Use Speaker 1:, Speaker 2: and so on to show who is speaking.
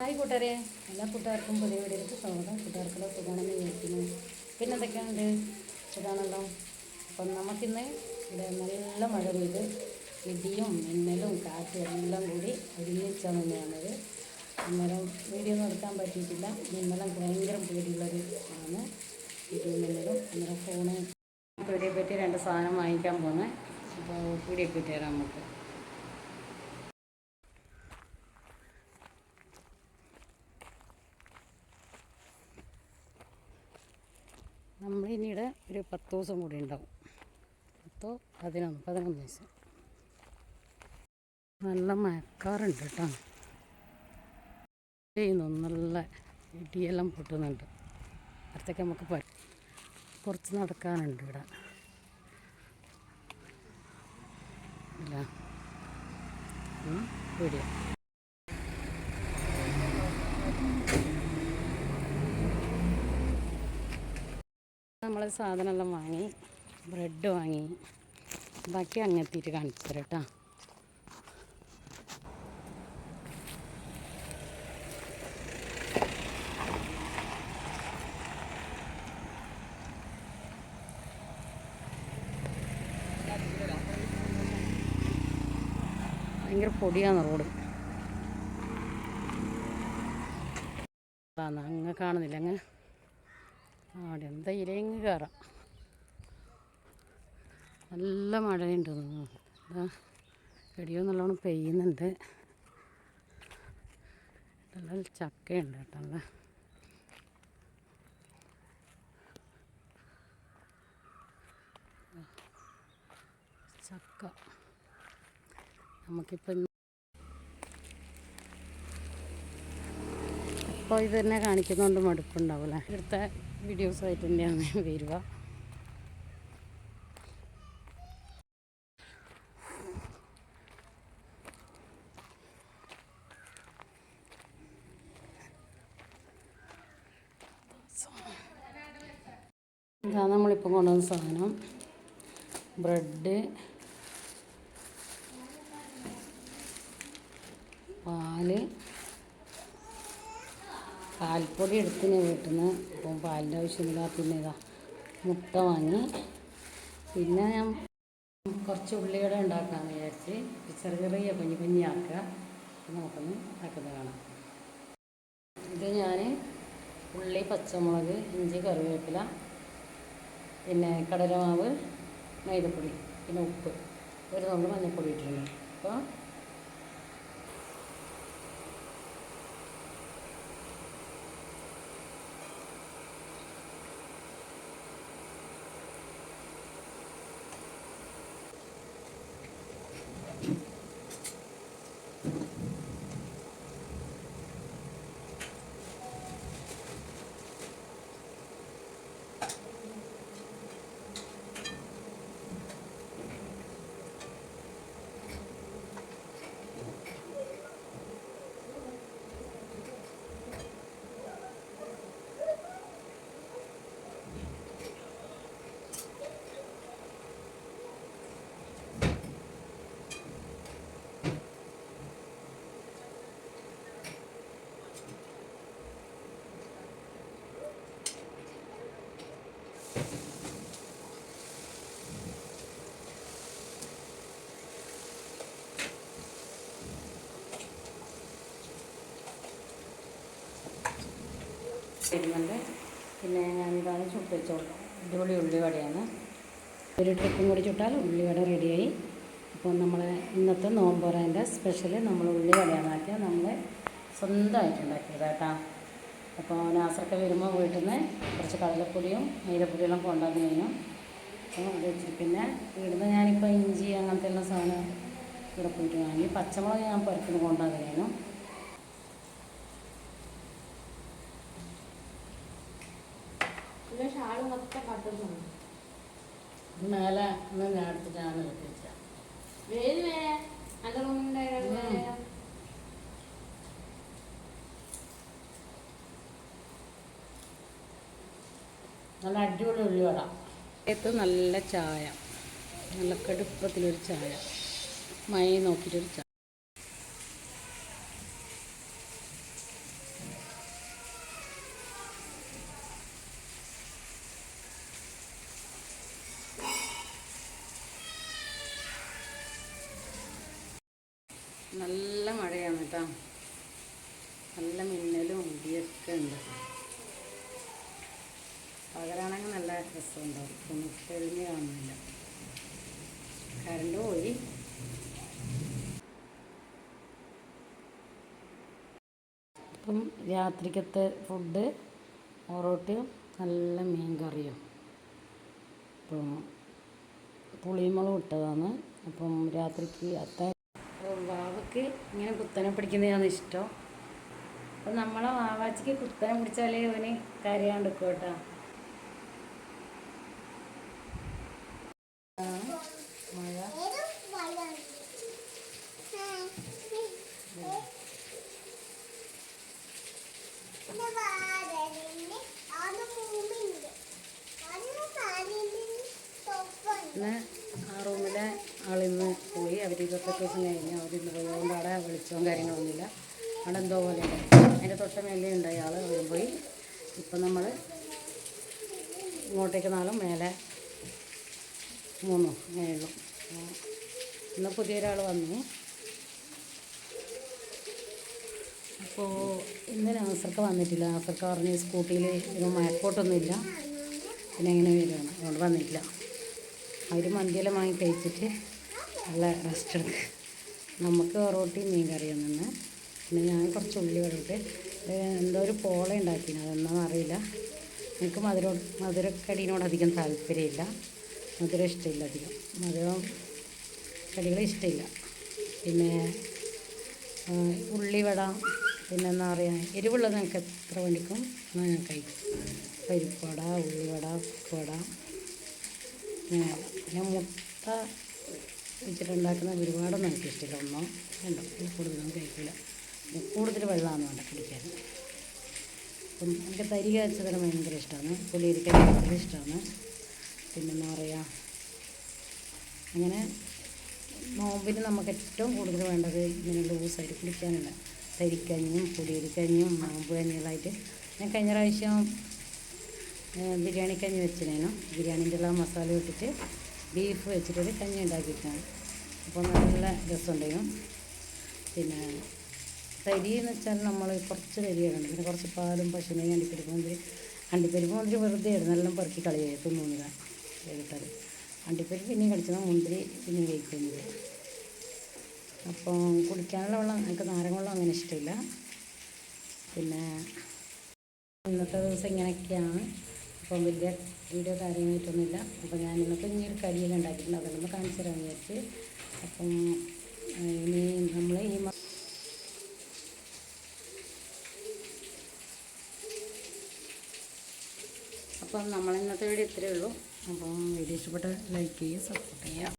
Speaker 1: Hi കൂട്ടുകാരെ. എല്ലാ കൂട്ടുകാർക്കും പുതിയ വീഡിയോയിലേക്ക് സ്വാഗതം. കൂട്ടുകാർക്കുള്ള സുഖമാണെന്ന് വിചാരിക്കുന്നു. പിന്നെ എന്തൊക്കെയുണ്ട്? സുഖമാണല്ലോ. അപ്പം നമുക്കിന്ന് ഇവിടെ നല്ല മഴ പെയ്ത് ഇടിയും മിന്നലും കാറ്റും എല്ലാം കൂടി ഒരുമിച്ചാണ് ഞാനത് അന്നേരം വീഡിയോ എടുക്കാൻ പറ്റിയിട്ടില്ല. മിന്നലും ഭയങ്കര പേടിയുള്ളൊരു ആണ്. ഇടിയും മിന്നലും. അന്നേരം ഫോണ് പീടിയെ പറ്റി രണ്ട് സാധനം വാങ്ങിക്കാൻ പോകുന്നത് അപ്പോൾ വീഡിയോ കിട്ടി തരാം നമുക്ക് നമ്മളിനിയുടെ ഒരു പത്ത് ദിവസം കൂടി ഉണ്ടാവും. പത്തോ പതിനൊന്ന് പതിനൊന്ന് ദിവസം നല്ല മഴക്കാറുണ്ട് കേട്ടോ. ചെയ്യുന്നു നല്ല ഇടിയെല്ലാം പൊട്ടുന്നുണ്ട്. അടുത്തൊക്കെ നമുക്ക് പ കുറച്ച് നടക്കാനുണ്ട് ഇവിടെ. ഇല്ല. വീഡിയോ. നമ്മൾ സാധനമെല്ലാം വാങ്ങി ബ്രെഡ് വാങ്ങി. ബാക്കി അങ്ങെത്തിയിട്ട് കാണിച്ചു തരാം കേട്ടോ. ഭയങ്കര പൊടിയാണ് റോഡ്. അങ്ങ് കാണുന്നില്ല അങ്ങ് അവിടെ എന്താ ഇലയങ്ങ് കയറാം നല്ല മഴയുണ്ട്. ഇതാ നല്ലോണം പെയ്യുന്നുണ്ട്. നല്ല ചക്കയുണ്ട് കേട്ടോ നല്ല ചക്ക. നമുക്കിപ്പം അപ്പോൾ ഇത് തന്നെ കാണിക്കുന്നതുകൊണ്ട് മടുപ്പുണ്ടാവില്ല ഇവിടുത്തെ വീഡിയോസായിട്ട് തന്നെയാണ് വരിക. ഇതാണ് നമ്മളിപ്പോൾ കൊണ്ടുവന്ന സാധനം. ബ്രെഡ് പാൽ പാൽപ്പൊടി എടുത്തിന് വീട്ടിൽ നിന്ന് അപ്പം പാലിന്റെ ആവശ്യമില്ല. പിന്നെ ഇതാ മുട്ട വാങ്ങി. പിന്നെ ഞാൻ കുറച്ച് ഉള്ളിയുടെ ഉണ്ടാക്കാമെന്ന് വിചാരിച്ച്. ചെറിയ ചെറിയ കുഞ്ഞു കുഞ്ഞാക്കുക ആക്കുക. നമുക്കൊന്ന് ആക്കുന്നത് കാണാം. ഇത് ഞാൻ ഉള്ളി പച്ചമുളക് ഇഞ്ചി കറിവേപ്പില പിന്നെ കടലമാവ് മൈദപ്പൊടി പിന്നെ ഉപ്പ്. ഒരു നമ്മൾ മഞ്ഞൾപ്പൊടി ഇട്ടിട്ടുണ്ട്. അപ്പോൾ വരുന്നുണ്ട് പിന്നെ ഞാനിതാണ് ചുട്ട് വെച്ചോളൂ അടിപൊളി ഉള്ളിവടയാണ് ഒരു ട്രിപ്പും കൂടി ചുട്ടാൽ ഉള്ളിവട റെഡിയായി. അപ്പോൾ നമ്മൾ ഇന്നത്തെ നോമ്പുറേന്റെ സ്പെഷ്യൽ നമ്മൾ ഉള്ളിവടയാണ് ആക്കിയത്. നമ്മൾ സ്വന്തമായിട്ട് കേട്ടോ അപ്പോൾ നാസറൊക്കെ വരുമ്പോൾ വീട്ടിൽ നിന്ന് കുറച്ച് കടലപ്പൊടിയും മൈദപ്പൊടിയെല്ലാം കൊണ്ടുവന്ന് കഴിഞ്ഞു. അപ്പോൾ അത് വെച്ചിട്ട് പിന്നെ ഇവിടുന്ന് ഞാനിപ്പോൾ ഇഞ്ചി അങ്ങനത്തെ എല്ലാം സാധനം ഇവിടെ പോയിട്ട് വാങ്ങി. പച്ചമുളക് ഞാൻ പുറത്തുനിന്ന് കൊണ്ടുവന്ന് കഴിഞ്ഞു.
Speaker 2: ഷാൾ മൊത്തം കട്ടുന്നു
Speaker 1: മേലെ ഒന്ന് ഞാൻ എടുത്തിട്ടാണ് വെച്ചാൽ
Speaker 2: വേര് വരെ അന്റെ റൂമിന്റെ
Speaker 1: നല്ല അടിപൊളി ഉള്ളിവട ഇത് നല്ല ചായ. നല്ല കടുപ്പത്തിലൊരു ചായ. മൈ നോക്കിയിട്ടൊരു ചായ. കേട്ടോ. നല്ല മിന്നലും ഇടിയൊക്കെ ഉണ്ട്. പകരാണെങ്കിൽ നല്ല രസമുണ്ടാവും ഇപ്പം തെളിഞ്ഞ് കാണുന്നില്ല. കരണ്ട് പോയി. അപ്പം രാത്രിക്കത്തെ ഫുഡ് പൊറോട്ടയും നല്ല മീൻ കറിയും. അപ്പം പുളിമുളക് ഇട്ടതാണ്. അപ്പം രാത്രിക്ക് അത്ത അപ്പം വാവക്ക് ഇങ്ങനെ കുത്തനെ പിടിക്കുന്നതാണ് ഇഷ്ടം. അപ്പം നമ്മളെ വാവാച്ചിക്ക് കുത്തനെ പിടിച്ചാലേ ഇവന് കരയാണ്ട് കേട്ടോ. ആ റൂമിലെ ആളിന്ന് പോയി അവർ ഇരുപത്തെട്ട് ദിവസം കഴിഞ്ഞ് അവരിന്ന് പോയി അതുകൊണ്ട് അവിടെ വിളിച്ചോ കാര്യങ്ങളൊന്നുമില്ല. അവിടെ എന്തോ പോലെ അതിന്റെ തൊട്ട് മേലെ ഉണ്ടായി ആൾ അവരും പോയി. ഇപ്പം നമ്മൾ ഇങ്ങോട്ടേക്ക് നാളും മേലെ മൂന്നും അങ്ങനെയുള്ളൂ ഇന്ന് പുതിയൊരാൾ വന്നു. അപ്പോൾ ഇന്ന് നാസർക്ക് വന്നിട്ടില്ല. നാസർക്ക് പറഞ്ഞ് സ്കൂട്ടിയിൽ ഇന്ന് മയക്കോട്ടൊന്നുമില്ല പിന്നെ എങ്ങനെ വരികയാണ്. അതുകൊണ്ട് വന്നിട്ടില്ല. അവർ മന്തിയെല്ലാം വാങ്ങി കഴിച്ചിട്ട് നല്ല റെസ്റ്റ് എടുക്കുക നമുക്ക് പൊറോട്ടി മീൻ കറിയും നിന്ന്. പിന്നെ ഞാൻ കുറച്ച് ഉള്ളി വരട്ട് എന്തോ ഒരു പോള ഉണ്ടാക്കിന് അതൊന്നും അറിയില്ല. എനിക്ക് മധുര മധുരക്കടീനോട് അധികം താല്പര്യമില്ല. മധുരം ഇഷ്ടമില്ല അധികം. മധുരം കടികൾ ഇഷ്ടമില്ല. പിന്നെ ഉള്ളി ഉള്ളിവട പിന്നെ എന്താ പറയുക എരിവുള്ളത് ഞങ്ങൾക്ക് എത്ര വേണ്ടിക്കും എന്നാൽ ഞാൻ കഴിക്കും. പരിപ്പട ഉള്ളിവട വട പിന്നെ മുട്ട വെച്ചിട്ടുണ്ടാക്കുന്ന ഒരുപാടൊന്നും എനിക്കിഷ്ടമില്ല ഒന്നോ രണ്ടോ കൂടുതലൊന്നും കഴിക്കില്ല കൂടുതൽ വെള്ളമാണ് വേണ്ട കുടിക്കാൻ. അപ്പം എനിക്ക് തരി കാച്ചതരം ഭയങ്കര ഇഷ്ടമാണ് പുളിയിരിക്കാൻ ഭയങ്കര ഇഷ്ടമാണ് പിന്നെന്താ പറയുക അങ്ങനെ നോമ്പിന് നമുക്ക് ഏറ്റവും കൂടുതൽ വേണ്ടത് ഇങ്ങനെ ലൂസായിട്ട് കുടിക്കാനുള്ള തരിക്കഞ്ഞും പുളിയരിക്കഞ്ഞും നോമ്പ് കഞ്ഞികളായിട്ട്. ഞാൻ കഴിഞ്ഞ പ്രാവശ്യം ബിരിയാണിക്കഞ്ഞ് ബിരിയാണി കഞ്ഞി വെച്ചിനേനു. ബിരിയാണീന്റെ എല്ലാം മസാല ഇട്ടിട്ട് ബീഫ് വെച്ചിട്ടൊരു കഞ്ഞി ഉണ്ടാക്കിയിട്ടാണ്. അപ്പോൾ നല്ല രസമുണ്ടായിരുന്നു. പിന്നെ തരി എന്ന് വെച്ചാൽ നമ്മൾ കുറച്ച് തരി ഇടണം പിന്നെ കുറച്ച് പാലും പശുനെയും അണ്ടിപ്പരിപ്പ് മുന്തിരി അണ്ടിപ്പരിപ്പ് മുന്തിരി വെറുതെ ആയിരുന്നു. എല്ലാം പെറുക്കി കളിയായിട്ട് തിന്നുന്നില്ല ചെയ്തിട്ടത് അണ്ടിപ്പരിപ്പ് പിന്നെയും കളിച്ചത് മുന്തിരി പിന്നെയും കഴിക്കുന്നത്. അപ്പോൾ കുടിക്കാനുള്ള വെള്ളം എനിക്ക് നാരങ്ങ അങ്ങനെ ഇഷ്ടമില്ല. പിന്നെ ഇന്നത്തെ ദിവസം ഇങ്ങനെയൊക്കെയാണ്. അപ്പം വലിയ വീഡിയോ കാര്യമായിട്ടൊന്നുമില്ല അപ്പം ഞാൻ നിങ്ങൾക്ക് ഇനി ഒരു കടിയെല്ലാം ഉണ്ടാക്കിയിട്ടുണ്ട്. അതൊന്നും കാണിച്ചു തരാമെന്ന് വിചാരിച്ച്. അപ്പം ഇനി നമ്മൾ ഈ അപ്പം നമ്മൾ ഇന്നത്തെ വീഡിയോ ഇത്രയേ ഉള്ളൂ. അപ്പം വീഡിയോ ഇഷ്ടപ്പെട്ട ലൈക്ക് ചെയ്യുക സപ്പോർട്ട് ചെയ്യുക.